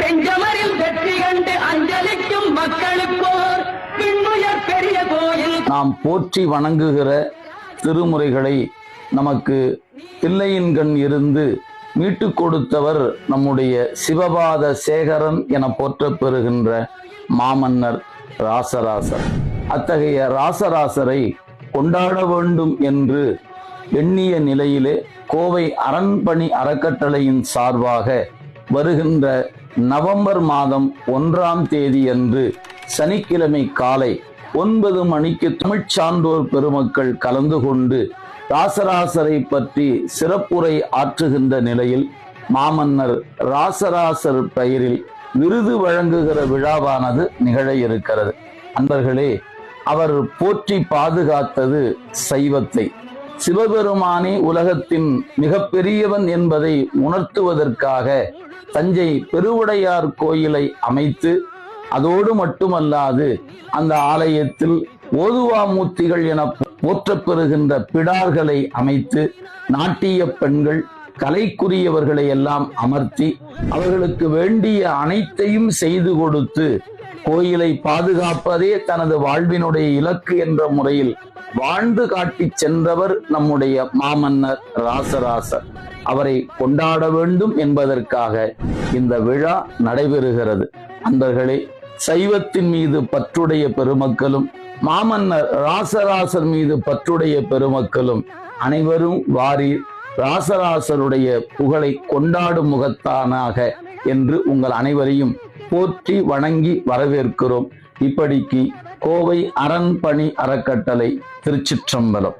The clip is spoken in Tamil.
வெஞ்சமரில் வெற்றி கண்டு அஞ்சலிக்கும் மக்களுக்கோர் பெரிய கோயில். நாம் போற்றி வணங்குகிற திருமுறைகளை நமக்கு பிள்ளையின் கண் இருந்து மீட்டு கொடுத்தவர் நம்முடைய சிவபாத சேகரன் என போற்ற பெறுகின்ற மாமன்னர் ராசராசர். அத்தகைய ராசராசரை கொண்டாட வேண்டும் என்று எண்ணிய நிலையிலே கோவை அரண்பணி அறக்கட்டளையின் சார்பாக வருகின்ற நவம்பர் மாதம் ஒன்றாம் தேதி அன்று சனிக்கிழமை காலை ஒன்பது மணிக்கு தமிழ்ச் சான்றோர் பெருமக்கள் கலந்து கொண்டு ராசராசரை பற்றி சிறப்புரை ஆற்றுகின்ற நிலையில் மாமன்னர் ராசராசர் பெயரில் விருது வழங்குகிற விழாவானது நிகழ இருக்கிறது. அன்பர்களே அவர் போற்றி பாதுகாத்தது சைவத்தை. சிவபெருமானே உலகத்தின் மிகப்பெரியவன் என்பதை உணர்த்துவதற்காக தஞ்சை பெருவுடையார் கோயிலை அமைத்து அதோடு மட்டுமல்லாது அந்த ஆலயத்தில் ஓதுவா மூர்த்திகள் என போற்றப்பெறுகின்ற பிடார்களை அமைத்து நாட்டிய பெண்கள் கலைக்குரியவர்களை எல்லாம் அமர்த்தி அவர்களுக்கு வேண்டிய அனைத்தையும் செய்து கொடுத்து கோயிலை பாதுகாப்பதே தனது வாழ்வினுடைய இலக்கு என்ற முறையில் வாழ்ந்து காட்டி சென்றவர் நம்முடைய மாமன்னர் ராசராசர். அவரை கொண்டாட வேண்டும் என்பதற்காக இந்த விழா நடைபெறுகிறது. அன்பர்களே சைவத்தின் மீது பற்றுடைய பெருமக்களும் மாமன்னர் ராசராசர் மீது பற்றுடைய பெருமக்களும் அனைவரும் வாரி ராசராசருடைய புகழை கொண்டாடும் முகத்தானாக என்று உங்கள் அனைவரையும் போற்றி வணங்கி வரவேற்கிறோம். இப்படிக்கு கோவை அரண்பணி அறக்கட்டளை திருச்சிற்றம்பலம்.